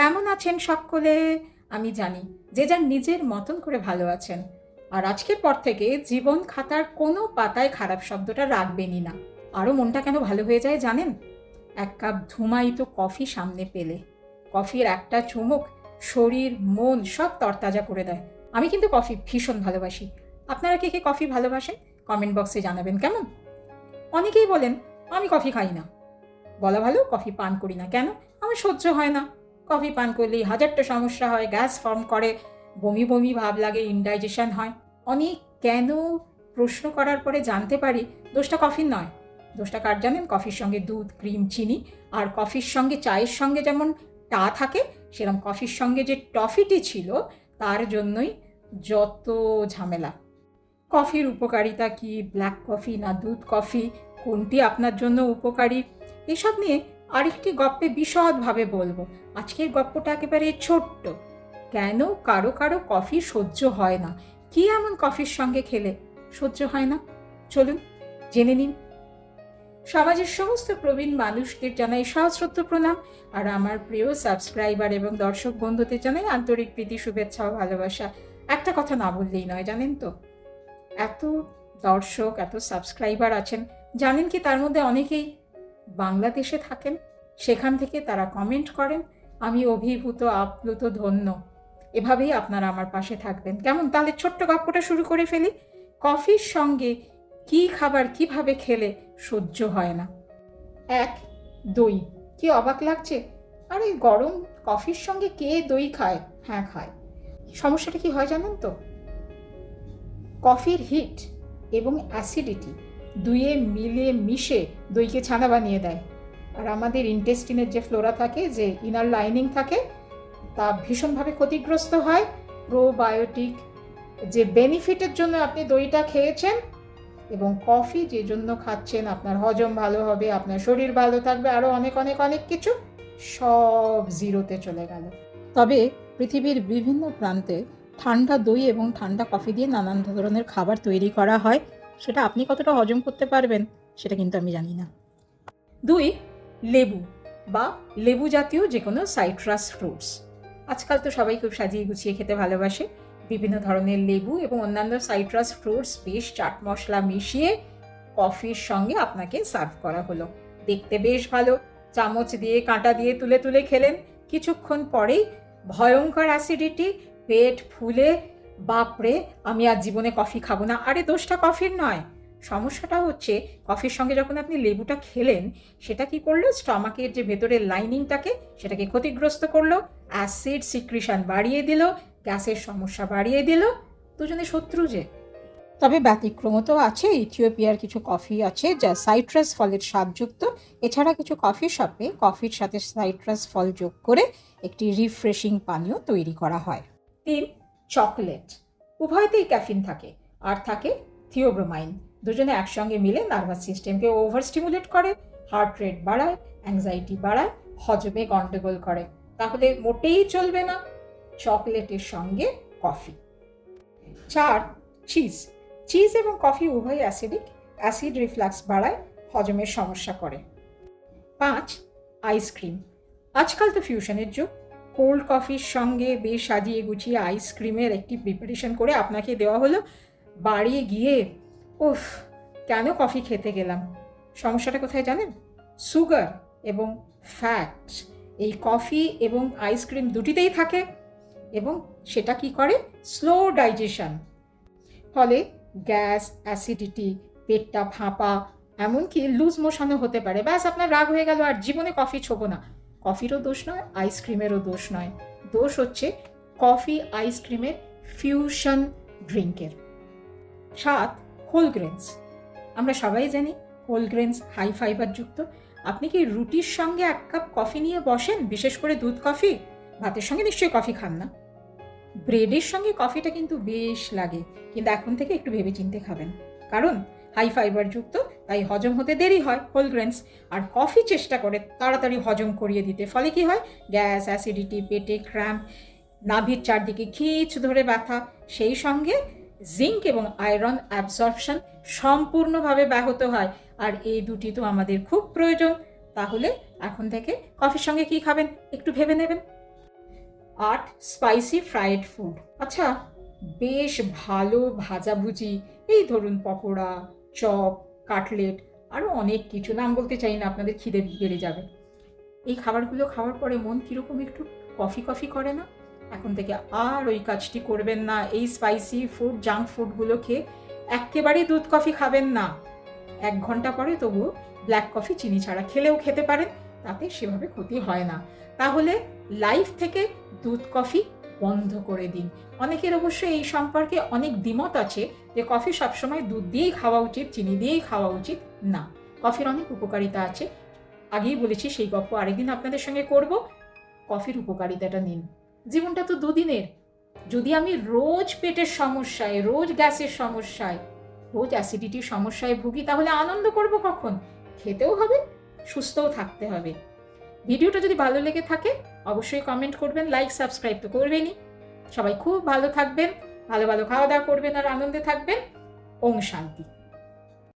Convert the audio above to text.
কেমন আছেন সকলে? আমি জানি যে যার নিজের মতন করে ভালো আছেন। আর আজকের পর থেকে জীবন খাতার কোনো পাতায় খারাপ শব্দটা রাখবেনই না। আরও মনটা কেন ভালো হয়ে যায় জানেন? এক কাপ ধুমায়িত কফি সামনে পেলে। কফির একটা চুমুক শরীর, মন সব তরতাজা করে দেয়। আমি কিন্তু কফি ভীষণ ভালোবাসি। আপনারা কে কে কফি ভালোবাসেন? কমেন্ট বক্সে জানাবেন কেমন? অনেকেই বলেন, আমি কফি খাই না। বলা ভালো, কফি পান করি না। কেন? আমার সহ্য হয় না। কফি পান করলেই হাজারটা সমস্যা হয়, গ্যাস ফর্ম করে, বমি বমি ভাব লাগে ইনডাইজেশন হয়। অনেক কেন প্রশ্ন করার পরে জানতে পারি দোষটা কফির নয়। দোষটা কার জানেন? কফির সঙ্গে দুধ, ক্রিম, চিনি আর কফির সঙ্গে চায়ের সঙ্গে যেমন টা থাকে সেরকম কফির সঙ্গে যে টফিটি ছিল, তার জন্যই যত ঝামেলা। কফির উপকারিতা কি? ব্ল্যাক কফি না দুধ কফি? কোনটি আপনার জন্য উপকারী? এসব নিয়ে আরেকটি গপ্পে বিশদভাবে বলব। আজকের গপ্পটা একেবারে ছোট্ট। কেন কারও কারও কফি সহ্য হয় না? কি এমন কফির সঙ্গে খেলে? সহ্য হয় না। চলুন, জেনে নিন। সমাজের সমস্ত প্রবীণ মানুষদের জানাই সহস্রত্ব প্রণাম। আর আমার প্রিয় সাবস্ক্রাইবার এবং দর্শক বন্ধুদের জানাই আন্তরিক প্রীতি, শুভেচ্ছা ও ভালোবাসা। একটা কথা না বললেই নয়, জানেন তো? এত দর্শক, এত সাবস্ক্রাইবার আছেন, জানেন কি তার মধ্যে অনেকেই বাংলাদেশে থাকেন, সেখান থেকে তারা কমেন্ট করেন, আমি অভিভূত, আপ্লুত, ধন্য। এভাবেই আপনারা আমার পাশে থাকবেন। কেমন? তাহলে ছোট্ট গল্পটা শুরু করে ফেলি। কফির সঙ্গে কি খাবার কীভাবে খেলে সহ্য হয় না? এক, দই। কি অবাক লাগছে? আরে, গরম কফির সঙ্গে কে দই খায়? হ্যাঁ খায়। সমস্যাটা কি হয় জানেন তো? কফির হিট এবং অ্যাসিডিটি দুয়ে মিলে মিশে দইকে ছানা বানিয়ে দেয়। আর আমাদের ইন্টেস্টিনের যে ফ্লোরা থাকে, যে ইনার লাইনিং থাকে, তা ভীষণভাবে ক্ষতিগ্রস্ত হয়। প্রোবায়োটিক যে বেনিফিটের জন্য আপনি দইটা খেয়েছেন এবং কফি যে জন্য খাচ্ছেন, আপনার হজম ভালো হবে, আপনার শরীর ভালো থাকবে আরও অনেক অনেক অনেক কিছু সব জিরোতে চলে গেল। তবে পৃথিবীর বিভিন্ন প্রান্তে ঠান্ডা দই এবং ঠান্ডা কফি দিয়ে নানান ধরনের খাবার তৈরি করা হয়। সেটা আপনি কতটা হজম করতে পারবেন, সেটা কিন্তু আমি জানি না। দুই, লেবু বা লেবু জাতীয় যে কোনো সাইট্রাস ফ্রুটস। আজকাল তো সবাই খুব সাজিয়ে গুছিয়ে খেতে ভালোবাসে। বিভিন্ন ধরনের লেবু এবং অন্যান্য সাইট্রাস ফ্রুটস বেশ চাট মশলা মিশিয়ে কফির সঙ্গে আপনাকে সার্ভ করা হলো। দেখতে বেশ ভালো। চামচ দিয়ে, কাঁটা দিয়ে তুলে তুলে খেলেন। কিছুক্ষণ পরেই ভয়ঙ্কর অ্যাসিডিটি, পেট ফুলে বাপরে, আমি আর জীবনে কফি খাব না। আরে, দোষটা কফির নয়। সমস্যাটা হচ্ছে, কফির সঙ্গে যখন আপনি লেবুটা খেলেন, সেটা কি করল? স্টমাকের যে ভেতরের লাইনিংটাকে, সেটাকে ক্ষতিগ্রস্ত করল। অ্যাসিড সিক্রিশন বাড়িয়ে দিল, গ্যাসের সমস্যা বাড়িয়ে দিল। দুজনে শত্রু যে। তবে ব্যতিক্রম তো আছে, ইথিওপিয়ার কিছু কফি আছে, যা সাইট্রাস ফলের স্বাদযুক্ত এছাড়া কিছু কফি শপে কফির সাথে সাইট্রাস ফল যোগ করে একটি রিফ্রেশিং পানীয় তৈরি করা হয়। তিন চকলেট। উভয়তেই ক্যাফিন থাকে, আর থাকে থিওব্রোমাইন। দুজনে একসঙ্গে মিলে নার্ভাস সিস্টেমকে ওভার স্টিমুলেট করে, হার্ট রেট বাড়ায়, অ্যাংজাইটি বাড়ায়, হজমে গন্ডগোল করে। তাহলে মোটেই চলবে না। চকলেটের সঙ্গে কফি। চার, চিজ। চিজ এবং কফি উভয় অ্যাসিডিক, অ্যাসিড রিফ্লাক্স বাড়ায়, হজমের সমস্যা করে। পাঁচ, আইসক্রিম। আজকাল তো ফিউশনের যুগ। কোল্ড কফির সঙ্গে বেশ সাজিয়ে গুছিয়ে আইসক্রিমের একটি প্রিপারেশন করে আপনাকে দেওয়া হলো। বাড়ি গিয়ে, উফ, কেন কফি খেতে গেলাম? সমস্যাটা কোথায় জানেন? সুগার এবং ফ্যাট এই কফি এবং আইসক্রিম দুটিতেই থাকে এবং সেটা কি করে? স্লো ডাইজেশন ফলে গ্যাস অ্যাসিডিটি পেটটা ফাঁপা, এমনকি লুজ মোশনও হতে পারে। ব্যাস, আপনার রাগ হয়ে গেল, আর জীবনে কফি ছোবো না। কফিরও দোষ নয়, আইসক্রিমেরও দোষ নয়। দোষ হচ্ছে কফি আইসক্রিমের ফিউশন ড্রিঙ্কের। সাত, হোল গ্রেনস। আমরা সবাই জানি হোল গ্রেনস হাই ফাইবার যুক্ত আপনি কি রুটির সঙ্গে এক কাপ কফি নিয়ে বসেন, বিশেষ করে দুধ কফি? ভাতের সঙ্গে নিশ্চয়ই কফি খান না। ব্রেডের সঙ্গে কফিটা কিন্তু বেশ লাগে, কিন্তু এখন থেকে একটু ভেবে চিনতে খাবেন। কারণ হাই ফাইবার যুক্ত তাই হজম হতে দেরি হয় হোল গ্রেনস আর কফি চেষ্টা করে তাড়াতাড়ি হজম করিয়ে দিতে। ফলে কি হয়? গ্যাস অ্যাসিডিটি পেটে ক্র্যাম্প নাভির চারদিকে খিচ ধরে ব্যথা। সেই সঙ্গে জিঙ্ক এবং আয়রন অ্যাবসর্পশন সম্পূর্ণভাবে ব্যাহত হয়। আর এই দুটি তো আমাদের খুব প্রয়োজন। তাহলে এখন থেকে কফির সঙ্গে কি খাবেন? একটু ভেবে নেবেন। আট স্পাইসি ফ্রাইড ফুড আচ্ছা বেশ ভালো ভাজাভুজি। এই ধরুন পকোড়া, চপ কাটলেট আরও অনেক কিছু। নাম বলতে চাই না, আপনাদের খিদে বেড়ে যাবে। এই খাবারগুলো খাওয়ার পরে মন কীরকম একটু কফি কফি করে না? এখন থেকে আর ওই কাজটি করবেন না। এই স্পাইসি ফুড জাঙ্ক ফুডগুলো খেয়ে একেবারেই দুধ কফি খাবেন না। এক ঘণ্টা পরে তবু ব্ল্যাক কফি চিনি ছাড়া খেলেও খেতে পারেন, তাতে সেভাবে ক্ষতি হয় না। তাহলে লাইফ থেকে দুধ কফি বন্ধ করে দিন অনেকের অবশ্য এই সম্পর্কে অনেক দ্বিমত আছে যে কফি সবসময় দুধ দিয়েই খাওয়া উচিত, চিনি দিয়েই খাওয়া উচিত না। কফির অনেক উপকারিতা আছে। আগেই বলেছি সেই গল্প আরেকদিন আপনাদের সঙ্গে করব। কফির উপকারিতাটা নিন। জীবনটা তো দুদিনের। যদি আমি রোজ পেটের সমস্যায়, রোজ গ্যাসের সমস্যায়, রোজ অ্যাসিডিটির সমস্যায় ভুগি, তাহলে আনন্দ করব কখন? খেতেও হবে, সুস্থও থাকতে হবে। ভিডিওটা যদি ভালো লেগে থাকে অবশ্যই কমেন্ট করবেন লাইক সাবস্ক্রাইব তো করবেনই। সবাই খুব ভালো থাকবেন, ভালো ভালো খাওয়া দাওয়া করবেন আর আনন্দে থাকবেন। ওম শান্তি।